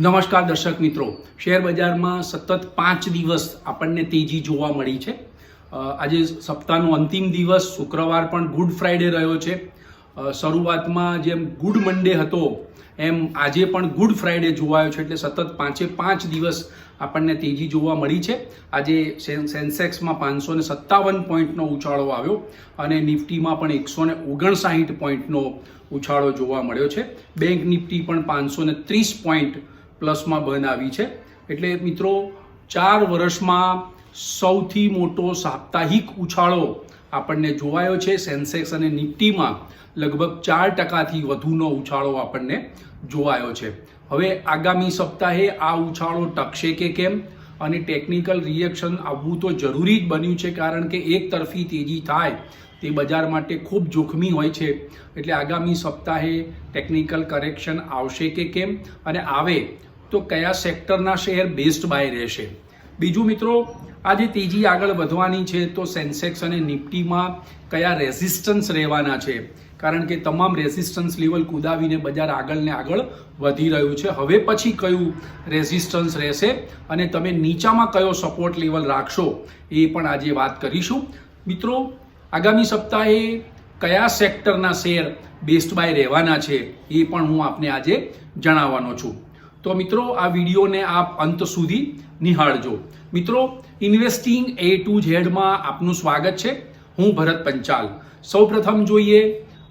નમસ્કાર દર્શક મિત્રો. શેર બજારમાં સતત પાંચ દિવસ આપણને તેજી જોવા મળી છે. આજે સપ્તાહનો અંતિમ દિવસ, શુક્રવાર પણ ગુડ ફ્રાઇડે રહ્યો છે. શરૂઆતમાં જેમ ગુડ મંડે હતો, એમ આજે પણ ગુડ ફ્રાઈડે જોવાયો છે. એટલે સતત પાંચે પાંચ દિવસ આપણને તેજી જોવા મળી છે. આજે સેન- સેન્સેક્સમાં પાંચસો ને સત્તાવન પોઈન્ટનો ઉછાળો આવ્યો અને નિફ્ટીમાં પણ એકસો ને ઓગણસાઠ પોઈન્ટનો ઉછાળો જોવા મળ્યો છે. બેંક નિફ્ટી પણ પાંચસો ને ત્રીસ પોઈન્ટ પ્લસમાં બંધ આવી છે. એટલે મિત્રો, ચાર વર્ષમાં સૌથી મોટો સાપ્તાહિક ઉછાળો આપણને જોવાયો છે. સેન્સેક્સ અને નિફ્ટીમાં લગભગ ચાર ટકાથી વધુનો ઉછાળો આપણને જોવાયો છે. હવે આગામી સપ્તાહે આ ઉછાળો ટકશે કે કેમ? અને ટેકનિકલ રિએક્શન આવવું તો જરૂરી જ બન્યું છે, કારણ કે એક તરફી તેજી થાય તે બજાર માટે ખૂબ જોખમી હોય છે. એટલે આગામી સપ્તાહે ટેકનિકલ કરેક્શન આવશે કે કેમ? અને આવે તો કયા સેક્ટરના શેર બેસ્ટ બાય રહેશે? બીજું મિત્રો, આજે તેજી આગળ વધવાની છે તો સેન્સેક્સ અને નિફ્ટીમાં કયા રેઝિસ્ટન્સ રહેવાના છે? કારણ કે તમામ રેઝિસ્ટન્સ લેવલ કુદાવીને બજાર આગળ ને આગળ વધી રહ્યું છે. હવે પછી કયું રેઝિસ્ટન્સ રહેશે અને તમે નીચામાં કયો સપોર્ટ લેવલ રાખશો એ પણ આજે વાત કરીશું. મિત્રો, આગામી સપ્તાહે કયા સેક્ટરના શેર બેસ્ટ બાય રહેવાના છે એ પણ હું આપને આજે જણાવવાનો છું. તો મિત્રો, આ વિડીયોને આપ અંત સુધી નિહાળજો. મિત્રો ઇન્વેસ્ટિંગ એ ટુ ઝેડમાં આપનું સ્વાગત છે. હું ભરત પંચાલ. સૌપ્રથમ જોઈએ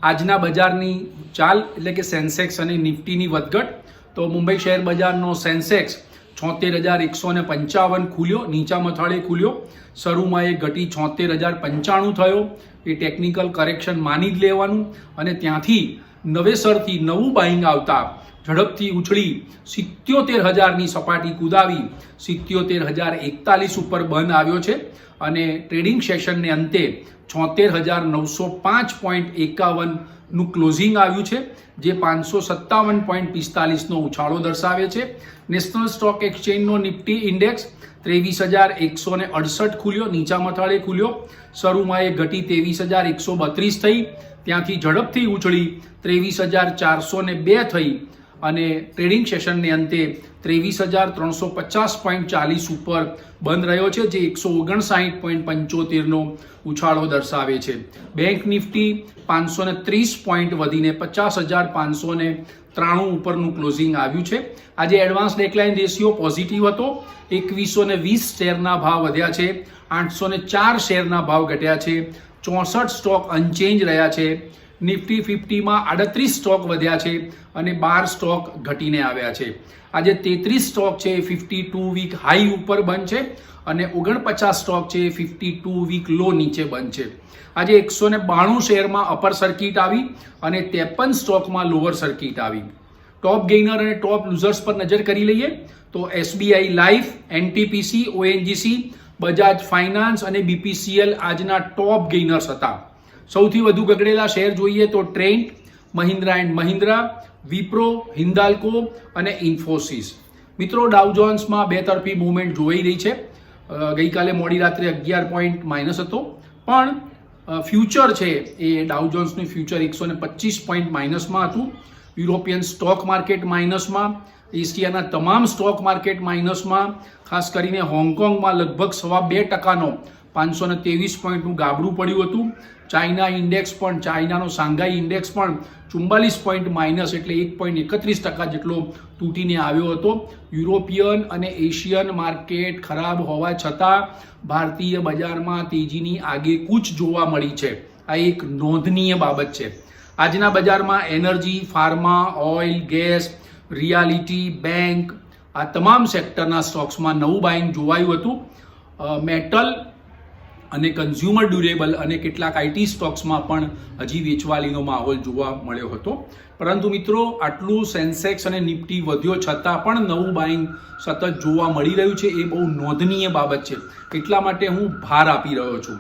આજના બજારની ચાલ, એટલે કે સેન્સેક્સ અને નિફ્ટીની વધઘટ. તો મુંબઈ શેર બજારનો સેન્સેક્સ છોતેર હજાર એકસો ને પંચાવન ખુલ્યો, નીચા મથાળે ખુલ્યો. શરૂમાં એ ઘટી છોતેર હજાર પંચાણું થયો. એ ટેકનિકલ કરેક્શન માની જ લેવાનું. અને ત્યાંથી નવેસરથી નવું બાઇંગ આવતા ઝડપથી ઉછળી સિત્યોતેર હજારની સપાટી કુદાવી સિત્યોતેર હજાર એકતાલીસ ઉપર બંધ આવ્યો છે અને ટ્રેડિંગ સેશનને અંતે છોતેર હજાર નવસો પાંચ પોઈન્ટ એકાવનનું ક્લોઝિંગ આવ્યું છે, જે પાંચસો સત્તાવન પોઈન્ટ પિસ્તાલીસનો ઉછાળો દર્શાવે છે. નેશનલ સ્ટોક એક્સચેન્જનો નિફ્ટી ઇન્ડેક્સ ત્રેવીસ હજાર એકસો ને અડસઠ ખુલ્યો, નીચા મથાળે ખુલ્યો. શરૂમાં એ ઘટી ત્રેવીસ હજાર એકસો બત્રીસ થઈ, ત્યાંથી ઝડપથી ઉછળી ત્રેવીસ હજાર ચારસો ને બે થઈ. અને ટ્રેડિંગ સેશનને અંતે ત્રેવીસ હજાર ત્રણસો પચાસ પોઈન્ટ ચાલીસ ઉપર બંધ રહ્યો છે, જે એકસો ઓગણસાઠ પોઈન્ટ પંચોતેરનો ઉછાળો દર્શાવે છે. બેંક નિફ્ટી પાંચસો ને ત્રીસ પોઈન્ટ વધીને પચાસ હજાર પાંચસો ને ત્રાણું ઉપરનું ક્લોઝિંગ આવ્યું છે. આજે એડવાન્સ ડેકલાઇન રેશિયો પોઝિટિવ હતો. એકવીસો ને વીસ શેરના ભાવ વધ્યા છે. આઠસો ને ચાર શેરના ભાવ ઘટ્યા છે. ચોસઠ સ્ટોક અનચેન્જ રહ્યા છે. નિફ્ટી ફિફ્ટીમાં આડત્રીસ સ્ટોક વધ્યા છે અને બાર સ્ટોક ઘટીને આવ્યા છે. આજે તેત્રીસ સ્ટોક છે ફિફ્ટી ટુ વીક હાઈ ઉપર બંધ છે અને ઓગણપચાસ સ્ટોક છે ફિફ્ટી ટુ વીક લો નીચે બંધ છે. આજે એકસો ને બાણું શેરમાં અપર સર્કિટ આવી અને ત્રેપન સ્ટોકમાં લોઅર સર્કિટ આવી. ટોપ ગેઇનર અને ટોપ લૂઝર્સ પર નજર કરી લઈએ તો SBI Life, NTPC, ONGC, Bajaj Finance અને બીપીસીએલ આજના ટોપ ગેઇનર્સ હતા. સૌથી વધુ ગગડેલા શેર જોઈએ તો ટ્રેન્ડ મહિન્દ્રા એન્ડ મહિન્દ્રા, વિપ્રો, હિન્દાલ્કો અને ઇન્ફોસિસ. મિત્રો ડાઉજોન્સમાં બે તરફી મૂવમેન્ટ જોઈ રહી છે. ગઈકાલે મોડી રાત્રે અગિયાર પોઈન્ટ માઇનસ હતો. પણ ફ્યુચર છે એ ડાઉજોન્સનું ફ્યુચર એકસો ને પચીસ પોઈન્ટ માઇનસમાં હતું. યુરોપિયન સ્ટોક માર્કેટ માઇનસમાં, એશિયાના તમામ સ્ટોક માર્કેટ માઇનસમાં, ખાસ કરીને હોંગકોંગમાં લગભગ સવા બે ટકાનો પાંચસો ને ત્રેવીસ પોઈન્ટનું ગાબડું પડ્યું હતું. ચાઇના ઇન્ડેક્સ પણ, ચાઇનાનો સાંઘાઈ ઇન્ડેક્સ પણ ચુમ્બાલીસ પોઈન્ટ માઇનસ એટલે એક પોઈન્ટ એકત્રીસ ટકા જેટલો તૂટીને આવ્યો હતો. યુરોપિયન અને એશિયન માર્કેટ ખરાબ હોવા છતાં ભારતીય બજારમાં તેજીની આગેકૂચ જોવા મળી છે. આ એક નોંધનીય બાબત છે. આજના બજારમાં energy, pharma, oil, gas, realty, bank આ તમામ સેક્ટરના સ્ટોક્સમાં નવું બાઇંગ જોવાયું હતું. મેટલ અને કન્ઝ્યુમર ડ્યુરેબલ અને કેટલાક આઈટી સ્ટોક્સમાં પણ હજી વેચવાલીનો માહોલ જોવા મળ્યો હતો. પરંતુ મિત્રો, આટલું સેન્સેક્સ અને નિફ્ટી વધ્યો છતાં પણ નવું બાઇંગ સતત જોવા મળી રહ્યું છે. એ બહુ નોંધનીય બાબત છે. એટલા માટે હું ભાર આપી રહ્યો છું.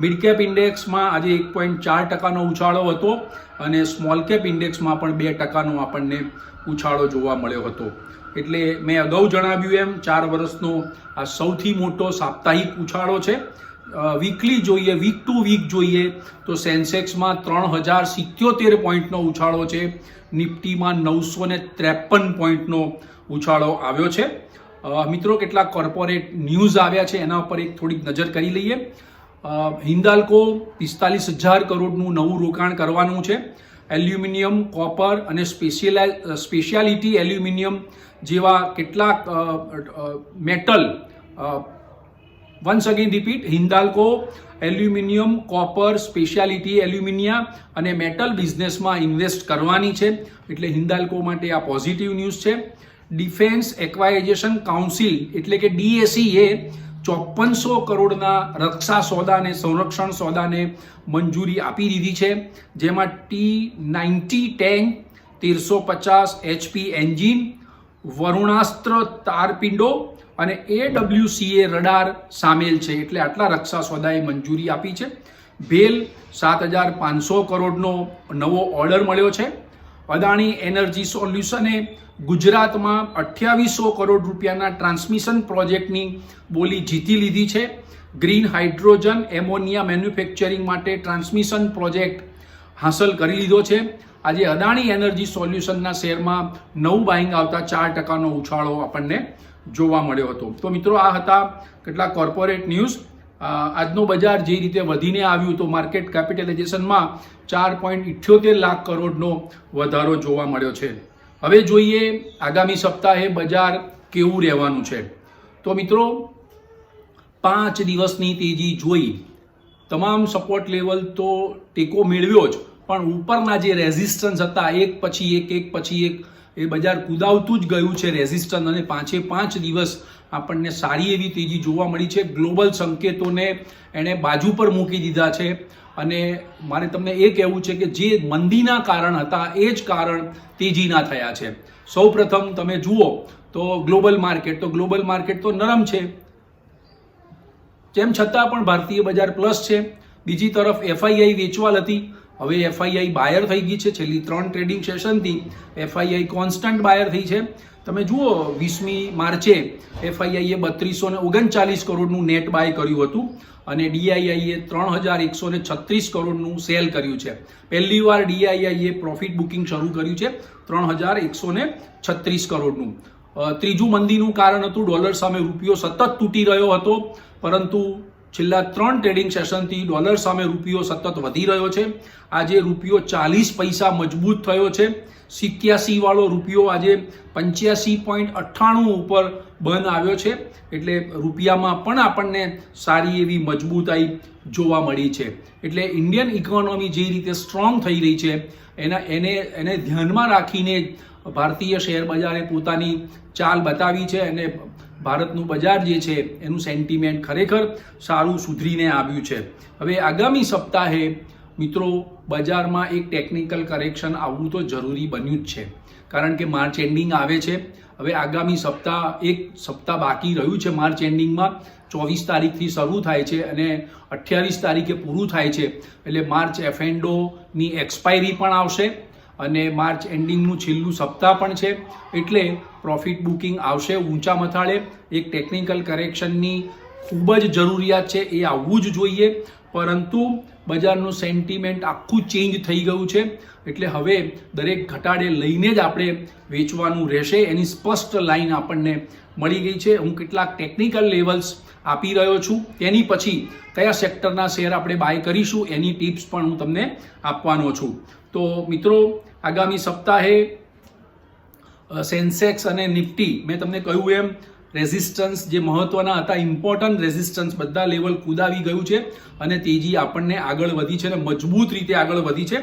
મિડ કેપ ઇન્ડેક્સમાં આજે એક પોઈન્ટ ચાર ટકાનો ઉછાળો હતો અને સ્મોલ કેપ ઇન્ડેક્સમાં પણ બે ટકાનો આપણને ઉછાળો જોવા મળ્યો હતો. એટલે મેં અગાઉ જણાવ્યું એમ, ચાર વર્ષનો આ સૌથી મોટો સાપ્તાહિક ઉછાળો છે. વીકલી જોઈએ વીક ટુ વીક જોઈએ, તો સેન્સેક્સમાં ત્રણ હજાર સિત્યોતેર પોઈન્ટનો ઉછાળો છે, નિફ્ટીમાં નવસો ને ત્રેપન પોઈન્ટનો ઉછાળો આવ્યો છે. મિત્રો, કેટલાક કોર્પોરેટ ન્યૂઝ આવ્યા છે, એના ઉપર એક થોડીક નજર કરી લઈએ. હિન્દાલ્કો પિસ્તાલીસ હજાર કરોડનું નવું રોકાણ કરવાનું છે. એલ્યુમિનિયમ, કોપર અને સ્પેશિયલા, સ્પેશિયાલિટી એલ્યુમિનિયમ જેવા કેટલાક metal once again repeat Hindalco aluminium copper speciality alumina અને મેટલ બિઝનેસમાં ઇન્વેસ્ટ કરવાની છે. એટલે હિન્દાલ્કો માટે આ પોઝિટિવ ન્યૂઝ છે. ડિફેન્સ એક્વાઇઝેશન કાઉન્સિલ એટલે કે ડીએસી એ ચોપનસો કરોડના રક્ષા સોદાને, સંરક્ષણ સોદાને મંજૂરી આપી દીધી છે. જેમાં ટી નાઇન્ટી ટેન્ક તેરસો પચાસ એચપી એન્જિન વરુણાસ્ત્ર તારપિંડો અને એડબ્લ્યુસીએ રડાર સામેલ છે એટલે આટલા રક્ષા સોદાએ મંજૂરી આપી છે. ભેલ સાત હજાર પાંચસો કરોડનો નવો ઓર્ડર મળ્યો છે. અદાણી એનર્જી સોલ્યુશને ગુજરાતમાં અઠ્યાવીસો કરોડ રૂપિયાના ટ્રાન્સમિશન પ્રોજેક્ટની બોલી જીતી લીધી છે. ગ્રીન હાઇડ્રોજન એમોનિયા મેન્યુફેક્ચરિંગ માટે ટ્રાન્સમિશન પ્રોજેક્ટ હાંસલ કરી લીધો છે. આજે અદાણી એનર્જી સોલ્યુશનના શેરમાં નવું બાઇંગ આવતા ચાર ટકાનો ઉછાળો આપણને જોવા મળ્યો હતો. તો મિત્રો આ હતા કેટલાક કોર્પોરેટ ન્યૂઝ આજનો બજાર જે રીતે વધીને આવ્યું તો માર્કેટ કેપિટલાઇઝેશનમાં ચાર પોઈન્ટ ઇઠ્યોતેર લાખ કરોડનો વધારો જોવા મળ્યો છે. હવે જોઈએ આગામી સપ્તાહે બજાર કેવું રહેવાનું છે. તો મિત્રો, પાંચ દિવસની તેજી જોઈ. તમામ સપોર્ટ લેવલ તો ટેકો મેળવ્યો જ, પણ ઉપરના જે રેઝિસ્ટન્સ હતા, એક પછી એક એક પછી એક એ બજાર કુદાવતું જ ગયું છે. રેઝિસ્ટન્સ અને પાંચે પાંચ દિવસ આપણને સારી એવી તેજી જોવા મળી છે. ગ્લોબલ સંકેતોને એણે બાજુ પર મૂકી દીધા છે. અને મારે તમને એ કહેવું છે કે જે મંદીના કારણ હતા, એ જ કારણ તેજીના થયા છે. સૌ પ્રથમ તમે જુઓ તો ગ્લોબલ માર્કેટ તો ગ્લોબલ માર્કેટ તો નરમ છે. તેમ છતાં પણ ભારતીય બજાર પ્લસ છે. બીજી તરફ એફઆઈઆઈ વેચવાલ હતી. હવે એફઆઈઆઈ બાયર થઈ ગઈ છે છેલ્લી ત્રણ ટ્રેડિંગ સેશનથી. એફઆઈઆઈ કોન્સ્ટન્ટ બાયર થઈ છે. તમે જુઓ, વીસમી માર્ચે એફઆઈઆઈએ બત્રીસો ને ઓગણચાલીસ કરોડનું નેટ બાય કર્યું હતું અને ડીઆઈઆઈએ ત્રણ હજાર એકસો ને છત્રીસ કરોડનું સેલ કર્યું છે. પહેલી વાર ડીઆઈઆઈએ પ્રોફિટ બુકિંગ શરૂ કર્યું છે ત્રણ હજાર એકસો ને છત્રીસ કરોડનું. ત્રીજું મંદીનું કારણ હતું ડોલર સામે રૂપિયો સતત તૂટી રહ્યો હતો, પરંતુ છેલ્લા ત્રણ ટ્રેડિંગ સેશનથી ડોલર સામે રૂપિયો સતત વધી રહ્યો છે. આજે રૂપિયો ચાલીસ પૈસા મજબૂત થયો છે. સિત્યાસી વાળો રૂપિયો આજે પંચ્યાસી પોઈન્ટ અઠ્ઠાણું ઉપર બંધ આવ્યો છે. એટલે રૂપિયામાં પણ આપણને સારી એવી મજબૂતાઈ જોવા મળી છે. એટલે ઇન્ડિયન ઇકોનોમી જે રીતે સ્ટ્રોંગ થઈ રહી છે, એના, એને એને ધ્યાનમાં રાખીને ભારતીય શેર બજારે પોતાની ચાલ બતાવી છે અને ભારતનું બજાર જે છે, એનું સેન્ટિમેન્ટ ખરેખર સારું સુધરીને આવ્યું છે. હવે આગામી સપ્તાહે મિત્રો, બજારમાં એક ટેકનિકલ કરેક્શન આવવું તો જરૂરી બન્યું જ છે. કારણ કે માર્ચ એન્ડિંગ આવે છે. હવે આગામી સપ્તાહ, એક સપ્તાહ બાકી રહ્યું છે માર્ચ એન્ડિંગમાં ચોવીસ તારીખથી શરૂ થાય છે અને અઠ્યાવીસ તારીખે પૂરું થાય છે. એટલે માર્ચ એફએન્ડોની એક્સપાયરી પણ આવશે. અને માર્ચ એન્ડિંગનું છેલ્લું સપ્તાહ પણ છે. એટલે પ્રોફિટ બુકિંગ આવશે ઊંચા મથાળે. એક ટેકનિકલ કરેક્શનની ખૂબ જ જરૂરિયાત છે એ આવવું જ જોઈએ. પરંતુ બજારનું સેન્ટિમેન્ટ આખું ચેન્જ થઈ ગયું છે. એટલે હવે દરેક ઘટાડે લઈને જ આપણે વેચવાનું રહેશે. એની સ્પષ્ટ લાઈન આપણને મળી ગઈ છે. હું કેટલાક ટેકનિકલ લેવલ્સ આપી રહ્યો છું. તેની પછી કયા સેક્ટરના શેર આપણે બાય કરીશું, એની ટિપ્સ પણ હું તમને આપવાનો છું. તો મિત્રો, આગામી સપ્તાહે સેન્સેક્સ અને નિફ્ટી મેં તમને કહ્યું એમ રેઝિસ્ટન્સ જે મહત્વના હતા ઇમ્પોર્ટન્ટ રેઝિસ્ટન્સ બધા લેવલ કુદાવી ગયું છે અને તેજી આપણને આગળ વધી છે અને મજબૂત રીતે આગળ વધી છે.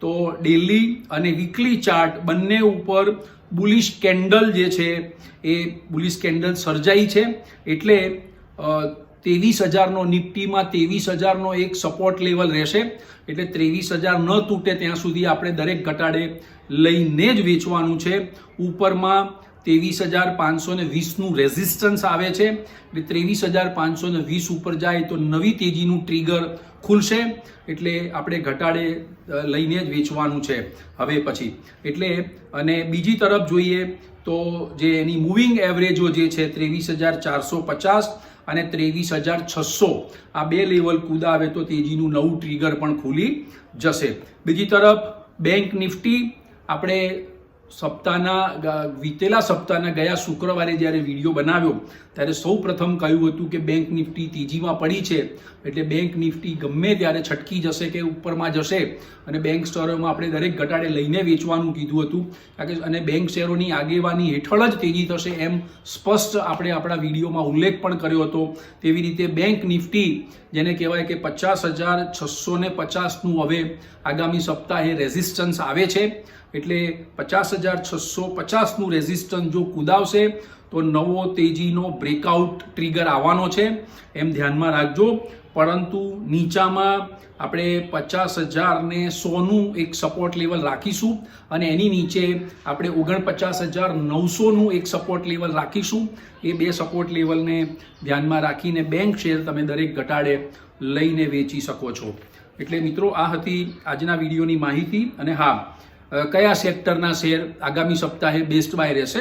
તો ડેલી અને વીકલી ચાર્ટ બંને ઉપર બુલિશ કેન્ડલ જે છે, એ બુલિશ કેન્ડલ સર્જાઈ છે. એટલે ત્રેવીસ હજારનો નિફ્ટીમાં ત્રેવીસ હજારનો એક સપોર્ટ લેવલ રહેશે. એટલે ત્રેવીસ હજાર ન તૂટે ત્યાં સુધી આપણે દરેક ઘટાડે લઈને જ વેચવાનું છે. ઉપરમાં ત્રેવીસ હજાર પાંચસો ને વીસનું રેઝિસ્ટન્સ આવે છે. એટલે ત્રેવીસ હજાર પાંચસો ને વીસ ઉપર જાય તો નવી તેજીનું ટ્રિગર ખુલશે. એટલે આપણે ઘટાડે લઈને જ વેચવાનું છે. હવે પછી, એટલે, અને બીજી તરફ જોઈએ તો જે એની મૂવિંગ એવરેજો જે છે ત્રેવીસ હજાર ચારસો પચાસ અને ત્રેવીસ હજાર છસો, આ બે લેવલ કુદાવે તો તેજીનું નવું ટ્રિગર પણ ખુલી જશે. બીજી તરફ બેંક નિફ્ટી, આપણે સપ્તાહના વીતેલા સપ્તાહના ગયા શુક્રવારે જ્યારે વીડિયો બનાવ્યો, ત્યારે સૌ પ્રથમ કહ્યું હતું કે બેંક નિફ્ટી તેજીમાં પડી છે. એટલે બેંક નિફ્ટી ગમે ત્યારે છટકી જશે કે ઉપરમાં જશે, અને બેંક શેરોમાં આપણે દરેક ઘટાડે લઈને વેચવાનું કીધું હતું. કારણ કે અને બેંક શેરોની આગેવાની હેઠળ જ તેજી થશે એમ સ્પષ્ટ આપણે આપણા વિડીયોમાં ઉલ્લેખ પણ કર્યો હતો. તેવી રીતે બેંક નિફ્ટી, જેને કહેવાય કે પચાસ હજાર છસો ને પચાસનું હવે આગામી સપ્તાહે રેઝિસ્ટન્સ આવે છે. એટલે પચાસ હજાર છસો પચાસનું રેઝિસ્ટન્સ જો કુદાવશે, તો નવો તેજીનો બ્રેકઆઉટ ટ્રિગર આવવાનો છે. એમ ધ્યાનમાં રાખજો. પરંતુ નીચામાં આપણે પચાસ હજારને સોનું એક સપોર્ટ લેવલ રાખીશું અને એની નીચે આપણે ઓગણપચાસ હજાર નવસોનું એક સપોર્ટ લેવલ રાખીશું. એ બે સપોર્ટ લેવલને ધ્યાનમાં રાખીને બેંક શેર તમે દરેક ઘટાડે લઈને વેચી શકો છો. એટલે મિત્રો, આ હતી આજના વિડીયોની માહિતી. અને હા કયા સેક્ટરના શેર આગામી સપ્તાહે બેસ્ટ બાય રહેશે?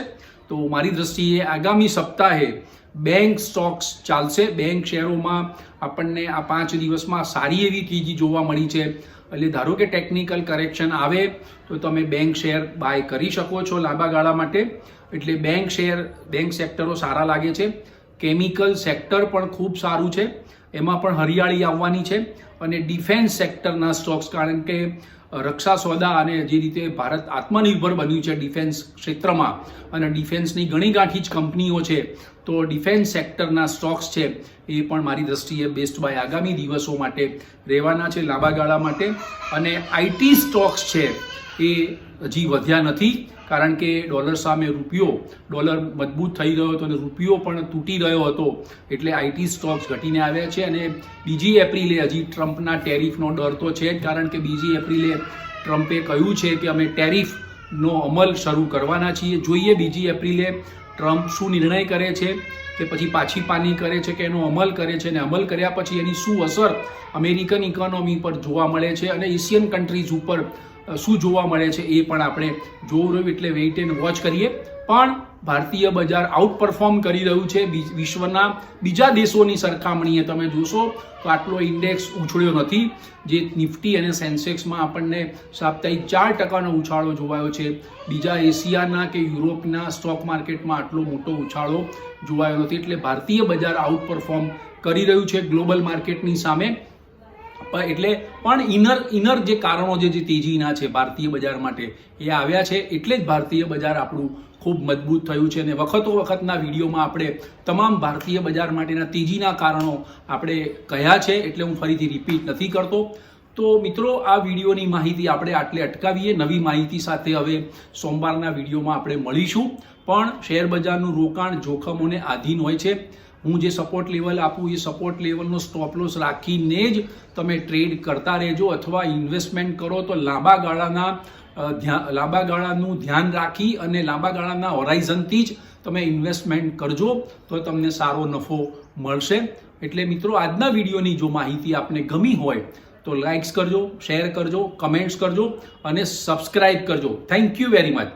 તો મારી દ્રષ્ટિએ આગામી સપ્તાહે બેંક સ્ટોક્સ ચાલશે. બેંક શેરોમાં આપણને આ પાંચ દિવસમાં સારી એવી તેજી જોવા મળી છે. એટલે ધારો કે ટેકનિકલ કરેક્શન આવે, તો તમે બેંક શેર બાય કરી શકો છો લાંબા ગાળા માટે. એટલે બેંક શેર બેંક સેક્ટરો સારા લાગે છે. કેમિકલ સેક્ટર પણ ખૂબ સારું છે. એમાં પણ હરિયાળી આવવાની છે. અને ડિફેન્સ સેક્ટરના સ્ટોક્સ કારણ કે રક્ષા સોદા અને જે રીતે ભારત આત્મનિર્ભર બન્યું છે ડિફેન્સ ક્ષેત્રમાં. અને ડિફેન્સની ઘણી ગાંઠી જ કંપનીઓ છે. તો ડિફેન્સ સેક્ટરના સ્ટોક્સ છે એ પણ મારી દ્રષ્ટિએ બેસ્ટ બાય આગામી દિવસો માટે રહેવાના છે લાંબા ગાળા માટે. અને આઈટી સ્ટોક્સ છે એ હજી વધ્યા નથી, કારણ કે ડોલર સામે રૂપિયો, ડોલર મજબૂત થઈ ગયો હતો અને રૂપિયો પણ તૂટી રહ્યો હતો, એટલે આઈટી સ્ટોક્સ ઘટીને આવ્યા છે. અને બીજી એપ્રિલે હજી ટ્રમ્પના ટેરિફનો ડર તો છે જ, કારણ કે બીજી એપ્રિલે ટ્રમ્પે કહ્યું છે કે અમે ટેરિફનો અમલ શરૂ કરવાના છીએ. જોઈએ, બીજી એપ્રિલે ટ્રમ્પ શું નિર્ણય કરે છે કે પછી પાછી પાની કરે છે કે એનો અમલ કરે છે અને અમલ કર્યા પછી એની શું અસર અમેરિકન ઇકોનોમી પર જોવા મળે છે અને એશિયન કન્ટ્રીઝ ઉપર શું જોવા મળે છે એ પણ આપણે જોવું રહ્યું. એટલે વેઇટ એન્ડ વોચ કરીએ. પણ ભારતીય બજાર આઉટ પરફોર્મ કરી રહ્યું છે વિશ્વના બીજા દેશોની સરખામણીએ તમે જોશો તો આટલો ઇન્ડેક્સ ઉછળ્યો નથી. જે નિફ્ટી અને સેન્સેક્સમાં આપણને સાપ્તાહિક ચાર ટકાનો ઉછાળો જોવાયો છે. બીજા એશિયાના કે યુરોપના સ્ટોક માર્કેટમાં આટલો મોટો ઉછાળો જોવાયો નથી. એટલે ભારતીય બજાર આઉટ પરફોર્મ કરી રહ્યું છે. ગ્લોબલ માર્કેટની સામે એટલે પણ ઇનર ઇનર જે કારણો જે તેજીના છે, ભારતીય બજાર માટે, એ આવ્યા છે. એટલે જ ભારતીય બજાર આપણું ખૂબ મજબૂત થયું છે. અને વખતો વખતના વિડીયોમાં આપણે તમામ ભારતીય બજાર માટેના તેજીના કારણો આપણે કહ્યા છે. એટલે હું ફરીથી રિપીટ નથી કરતો. તો મિત્રો, આ વિડીયોની માહિતી આપણે આટલે અટકાવીએ. નવી માહિતી સાથે હવે સોમવારના વિડીયોમાં આપણે મળીશું. પણ શેર બજારનું રોકાણ જોખમોને આધીન હોય છે. હું જે સપોર્ટ લેવલ આપું, એ સપોર્ટ લેવલનો સ્ટોપ લોસ રાખીને જ તમે ટ્રેડ કરતા રહેજો અથવા ઇન્વેસ્ટમેન્ટ કરો તો લાંબા ગાળાના ધ્યાન લાંબા ગાળાનું ધ્યાન રાખી અને લાંબા ગાળાના હોરાઇઝનથી જ તમે ઇન્વેસ્ટમેન્ટ કરજો તો તમને સારો નફો મળશે. એટલે મિત્રો, આજના વિડીયોની જો માહિતી આપને ગમી હોય તો લાઇક્સ કરજો શેર કરજો કમેન્ટ્સ કરજો અને સબસ્ક્રાઇબ કરજો. Thank you very much